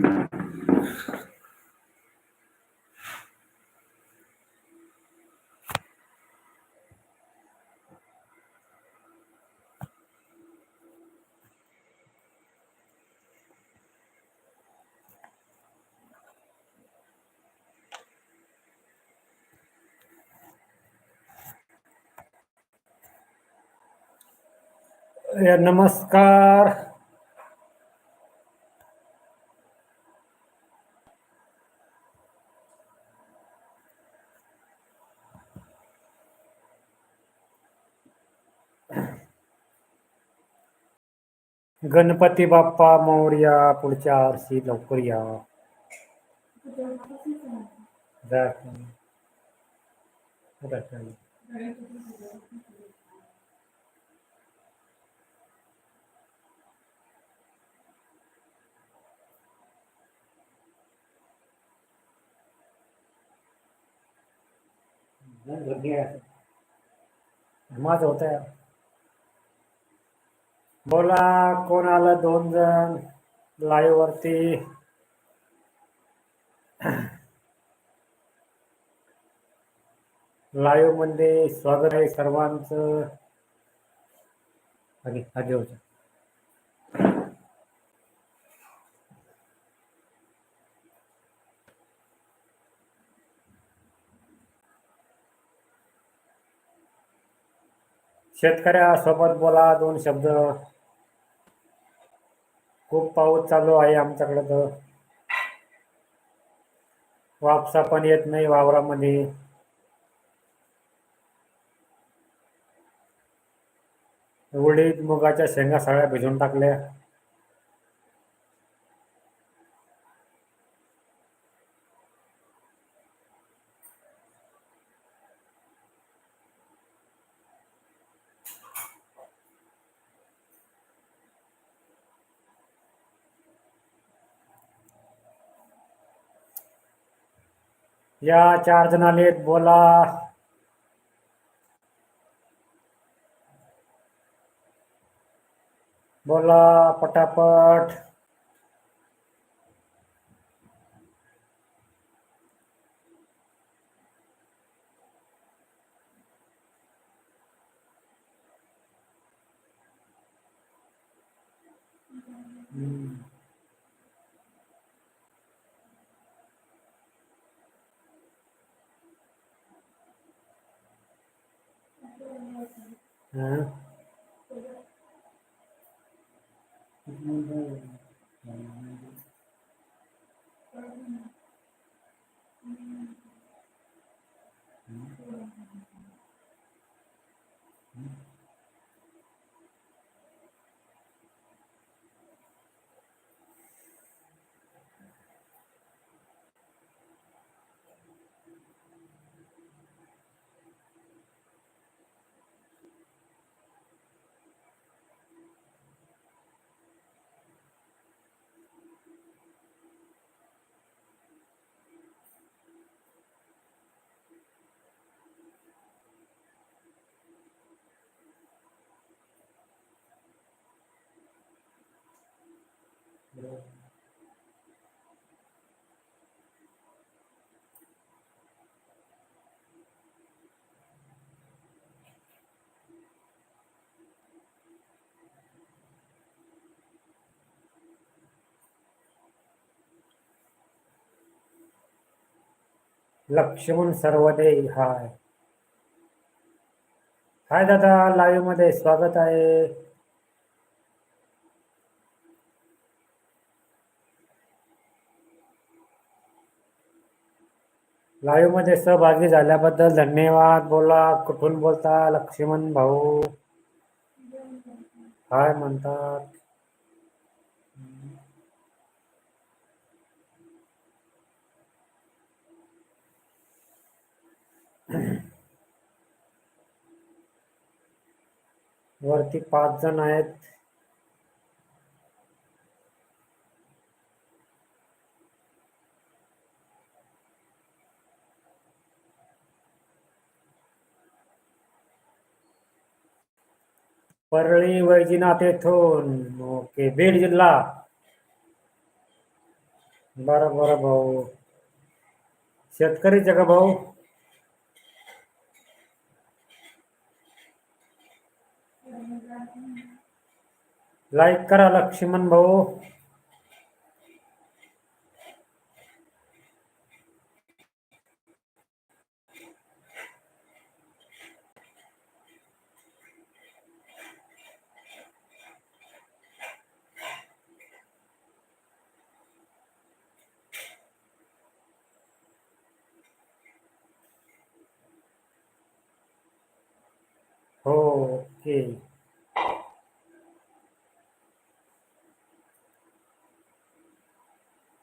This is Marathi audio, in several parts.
ए, नमस्कार गणपती बाप्पा मोरया पुढच्या वर्षी लवकर या. माझं होत बोला कोण आलं दोन जण लाईव्ह वरती. लाईव्हमध्ये स्वागत आहे सर्वांचं. आगे आगे होतं शेतकऱ्यासोबत बोला दोन शब्द. खूप पाऊस चालू आहे आमच्याकडे तर. वापसा पण येत नाही वावरामध्ये. उडीद मुगाच्या शेंगा सगळ्या भिजून टाकल्या. या चार जण आलेत बोला. बोला पटापट. हम्म. हं? लक्ष्मण सर्वदे हाय. हाय दादा लाईव्हमध्ये स्वागत आहे. लाईव्हमध्ये सहभागी झाल्याबद्दल धन्यवाद. बोला कुठून बोलता? लक्ष्मण भाऊ. हाय म्हणतात. वरती पाच जण आहेत. परळी वैजीनाथ येथून. ओके बीड जिल्हा. बरं बरं भाऊ. शेतकरी का भाऊ. लाईक करा लक्ष्मण भाऊ हो ओके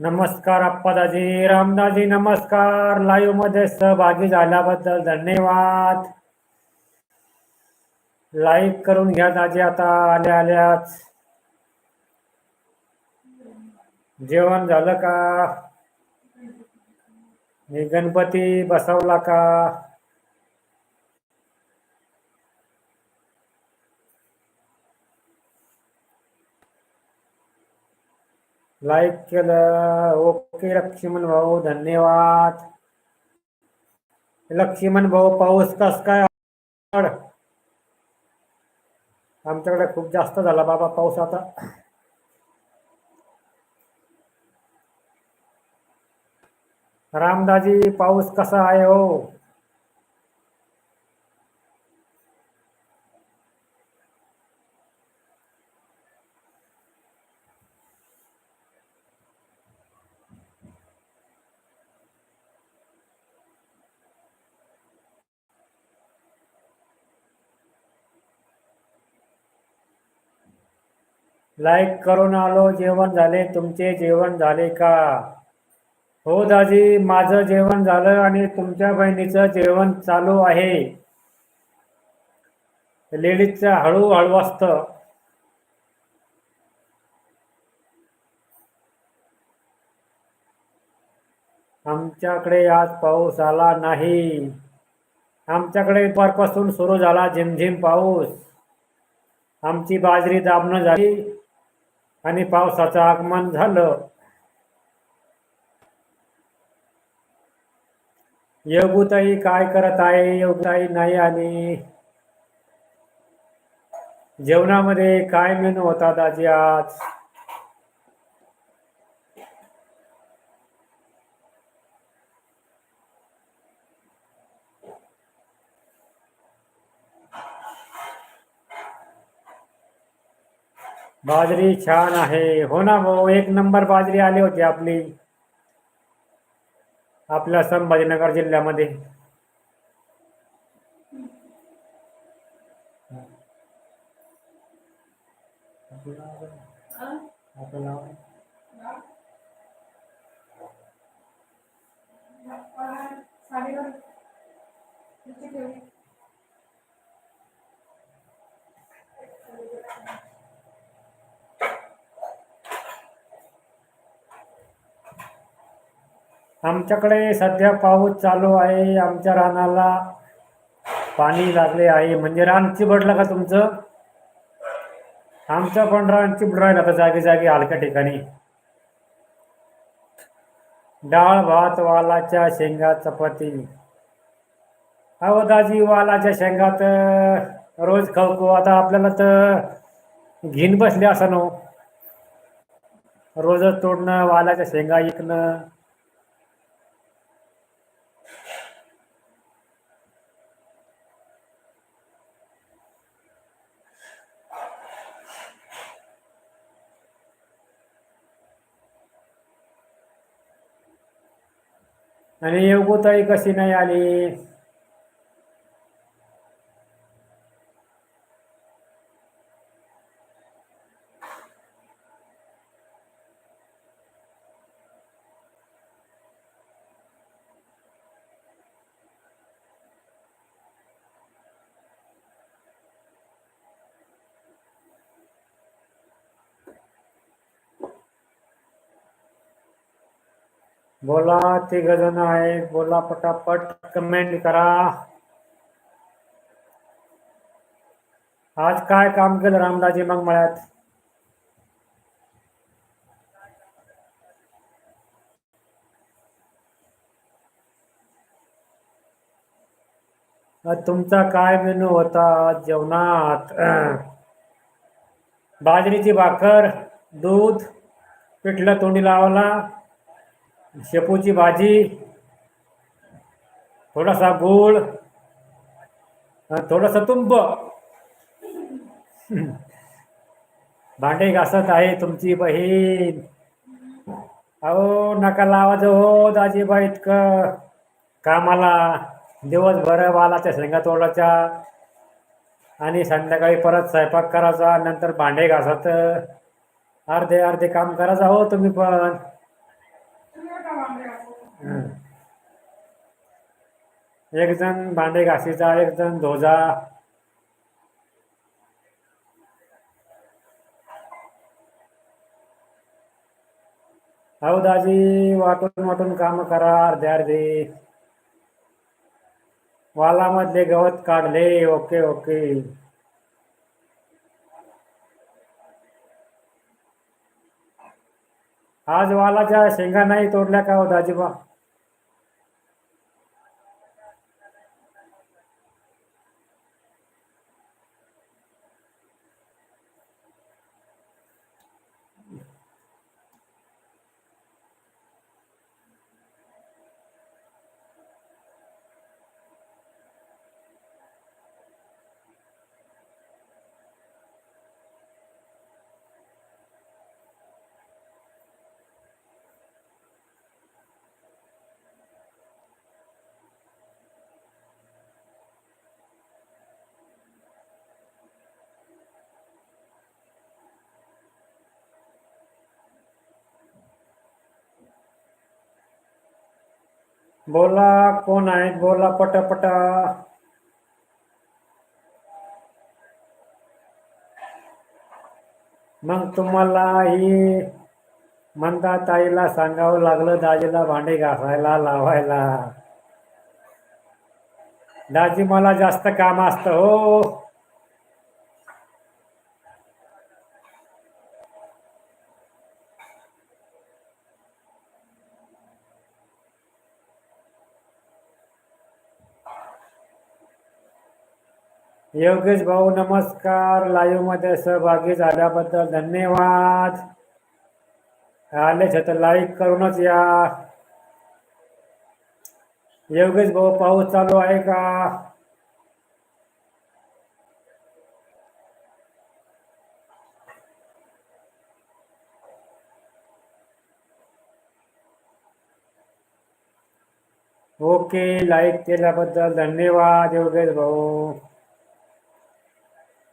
नमस्कार अप्पादाजी रामदाजी नमस्कार. लाईव्हमध्ये सहभागी झाल्याबद्दल धन्यवाद. लाईक करून घ्या दाजी आता आल्या आल्याच जेवण झालं का? मी गणपती बसवला का? लाईक केलं. ओके लक्ष्मण भाऊ धन्यवाद. लक्ष्मण भाऊ पाऊस कस काय आमच्याकडे खूप जास्त झाला बाबा पाऊस आता. रामदाजी पाऊस कसा आहे हो? लाईक करून आलो जेवण झाले. तुमचे जेवण झाले का? हो दाजी माझं जेवण झालं आणि तुमच्या बहिणीचं जेवण चालू आहे. लेडीजचं हळूहळू असतं. आमच्याकडे आज पाऊस आला नाही. आमच्याकडे दुपारपासून सुरू झाला झिमझिम पाऊस. आमची बाजरी दाबणं झाली. आणि पावसाचं आगमन झालं. योगुताई काय करत आहे? योगुताई नाही आली जेवणामध्ये काय मेनू होता दाजी आज? बाजरी छान आहे. हो ना भाऊ एक नंबर बाजरी आली होती आपली. आपल्या संभाजीनगर जिल्ह्यामध्ये. आमच्याकडे सध्या पाऊस चालू आहे आमच्या रानाला पाणी लागले आहे. म्हणजे रान चिबडलं का तुमचं? आमचं पण रान चिबड राहिलं का जागी जागी हलक्या ठिकाणी. डाळ भात वालाच्या शेंगा चपाती. अहो दाजी वालाच्या शेंगात रोज खाऊ खाऊ आता आपल्याला तर घेऊन बसले असं नो रोजच तोडणं वालाच्या शेंगा ऐकणं आणि योगोताई कशी नाही आली? बोला ते गजन आहे बोला पटापट कमेंट करा. आज काय काम केलं रामदाजी मग मळ्यात? तुमचा काय मेनू होता जेवणात? बाजरीची भाकर दूध पिठलं तोंडी लावला शेपूची भाजी थोडासा गुळ थोडासा थोडंसं तुंब. भांडे घासत आहे तुमची बहीण. अहो नका लावायचं हो दाजीबा इतकं कामाला. दिवसभर वालाच्या शेंगा तोडायच्या आणि संध्याकाळी परत स्वयंपाक करायचा नंतर भांडे घासायचं अर्धे अर्धे काम करायचं हो तुम्ही पण हं. एक जण भांडे घासीचा एक जण धोजा. अहो दाजी वाटून वाटून काम करा अर्धे अर्धे. वालामधले गवत काढले ओके ओके. आज वालाच्या शेंगा नाही तोडल्या का हो दाजीबा? बोला कोण आहेत? बोला पटापटा. मग तुम्हाला ही मंदा ताईला सांगावं लागलं दाजीला भांडे घासायला लावायला. दाजी मला जास्त काम असतं हो. योगेश भाऊ नमस्कार. लाईव्हमध्ये सहभागी झाल्याबद्दल धन्यवाद. आले तर लाईक करूनच या. योगेश भाऊ पाऊस चालू आहे का? ओके लाईक केल्याबद्दल धन्यवाद योगेश भाऊ.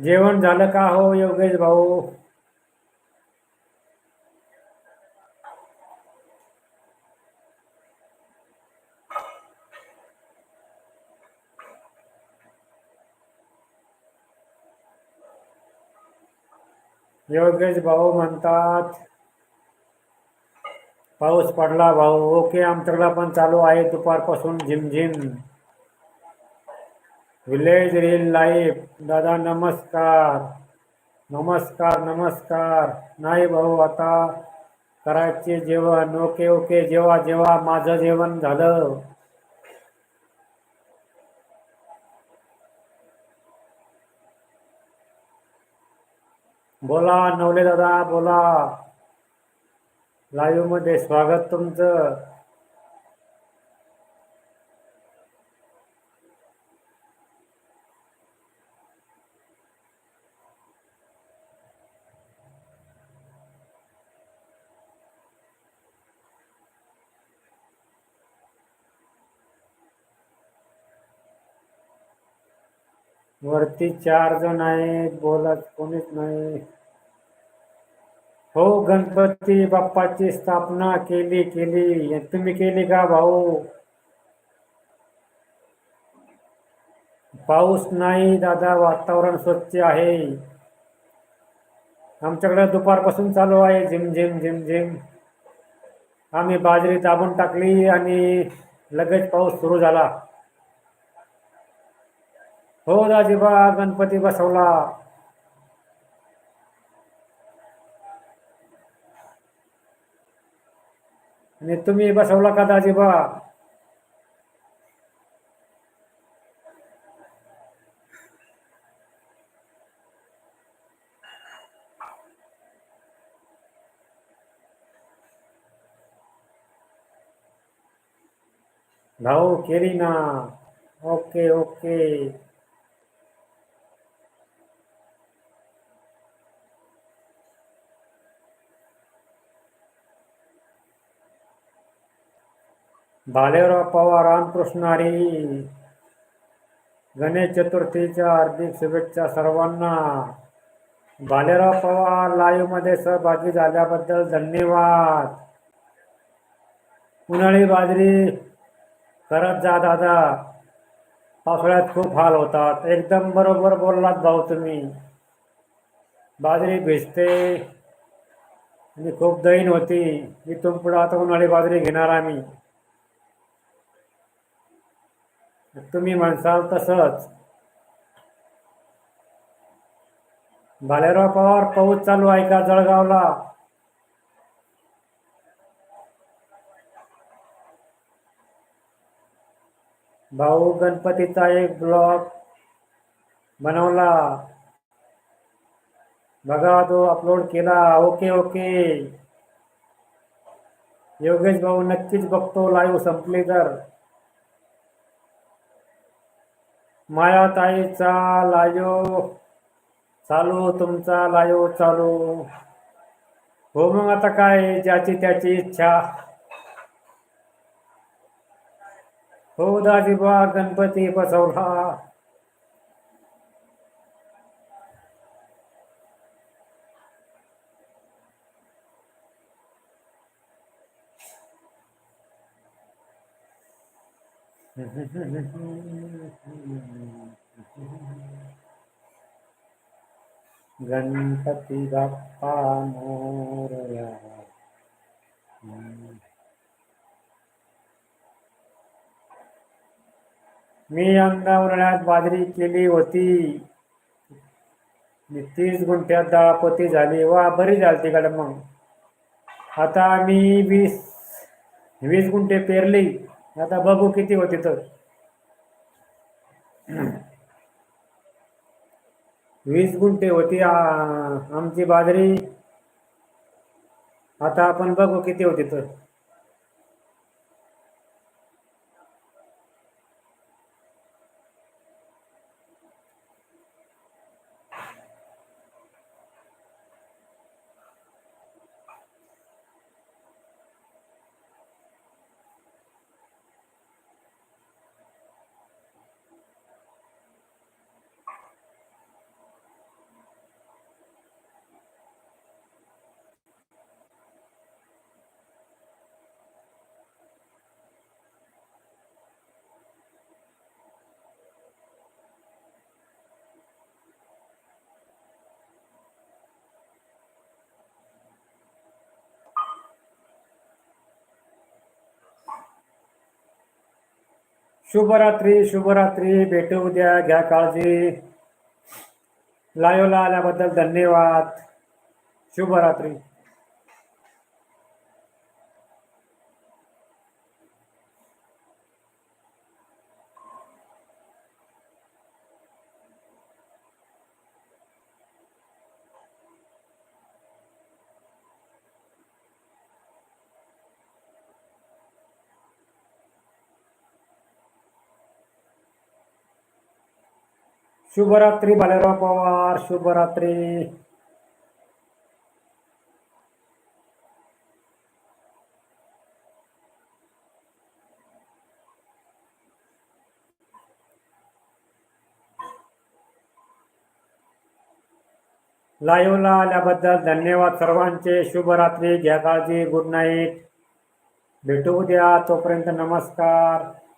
जेवण झालं का हो योगेश भाऊ? योगेश भाऊ म्हणतात पाऊस पडला भाऊ. ओके आमच्याला पण चालू आहे. दुपारपासून झिमझिम. विलेज रील लाईफ दादा नमस्कार. नमस्कार नमस्कार. नाही भाऊ आता करायचे जेवण. ओके ओके जेव्हा जेव्हा माझं जेवण झालं. बोला नवले दादा बोला. लाईव्हमध्ये स्वागत तुमचं. वरती चार जण आहेत बोलत कोणीच नाही. हो गणपती बाप्पाची स्थापना केली केली. तुम्ही केली का भाऊ? पाऊस नाही दादा वातावरण स्वच्छ आहे. आमच्याकडे दुपारपासून चालू आहे झिम झिम झिम झिम. आम्ही बाजरी दाबून टाकली आणि लगेच पाऊस सुरू झाला. हो राजेबा गणपती बसवला. आणि तुम्ही बसवला का दाजीबा भाऊ केली ना. Okay okay. भालेराव पवार रामकृष्णारी गणेश चतुर्थीच्या हार्दिक शुभेच्छा सर्वांना. भालेराव पवार लाईव्हमध्ये सहभागी झाल्याबद्दल धन्यवाद. उन्हाळी बाजरी करत जा दादा. पावसाळ्यात खूप हाल होतात. एकदम बरोबर बोललात भाऊ तुम्ही. बाजरी भिजते आणि खूप दैन होती. इथून पुढं आता उन्हाळी बाजरी घेणार आम्ही. तुम्ही म्हणसाल तसंच. भालेराव पवार पाऊस चालू आहे का जळगावला? भाऊ गणपतीचा एक ब्लॉग बनवला. बघा तो अपलोड केला. Okay okay. योगेश भाऊ नक्कीच बघतो. लाईव्ह संपली तर. मायाताईचा लायो. चालू तुमचा लायो चालू. हो मग आता काय ज्याची त्याची इच्छा. हो दाजीबा गणपती बसवला. गणपती बाप्पा मोरया मी अंगावरण्यात बाजरी केली होती. मी तीस गुंठ्यात दाळपती झाली. वा बरी झाली तिकडे मग. आता मी वीस वीस गुंठे पेरली. आता बघू किती होती तर. वीस गुंठे होती आमची बाजरी. आता आपण बघू किती होती तर. शुभरात्री शुभरात्री. भेटू उद्या. घ्या काळजी. लायोला आल्याबद्दल धन्यवाद. शुभरात्री. शुभरात्री बालेराव पवार शुभरात्री. लाईव्हला आल्याबद्दल धन्यवाद सर्वांचे. शुभरात्री घ्या काळजी गुड नाईट. भेटू उद्या तोपर्यंत नमस्कार.